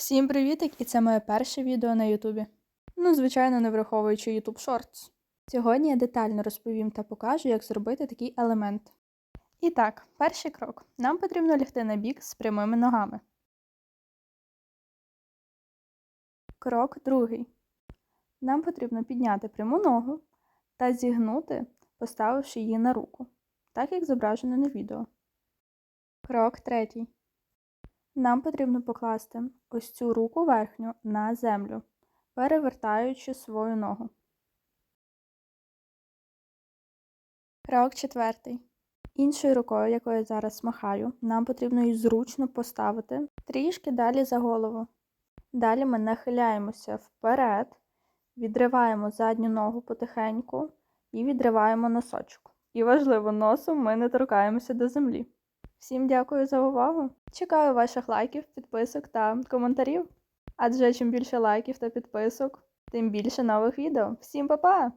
Всім привітик! І це моє перше відео на Ютубі. Ну, звичайно, не враховуючи YouTube Shorts. Сьогодні я детально розповім та покажу, як зробити такий елемент. І так, перший крок. Нам потрібно лягти на бік з прямими ногами. Крок другий. Нам потрібно підняти пряму ногу та зігнути, поставивши її на руку, так як зображено на відео. Крок третій. Нам потрібно покласти ось цю руку верхню на землю, перевертаючи свою ногу. Крок четвертий. Іншою рукою, якою я зараз махаю, нам потрібно її зручно поставити трішки далі за голову. Далі ми нахиляємося вперед, відриваємо задню ногу потихеньку і відриваємо носочок. І важливо, носом ми не торкаємося до землі. Всім дякую за увагу! Чекаю ваших лайків, підписок та коментарів. Адже чим більше лайків та підписок, тим більше нових відео. Всім па-па!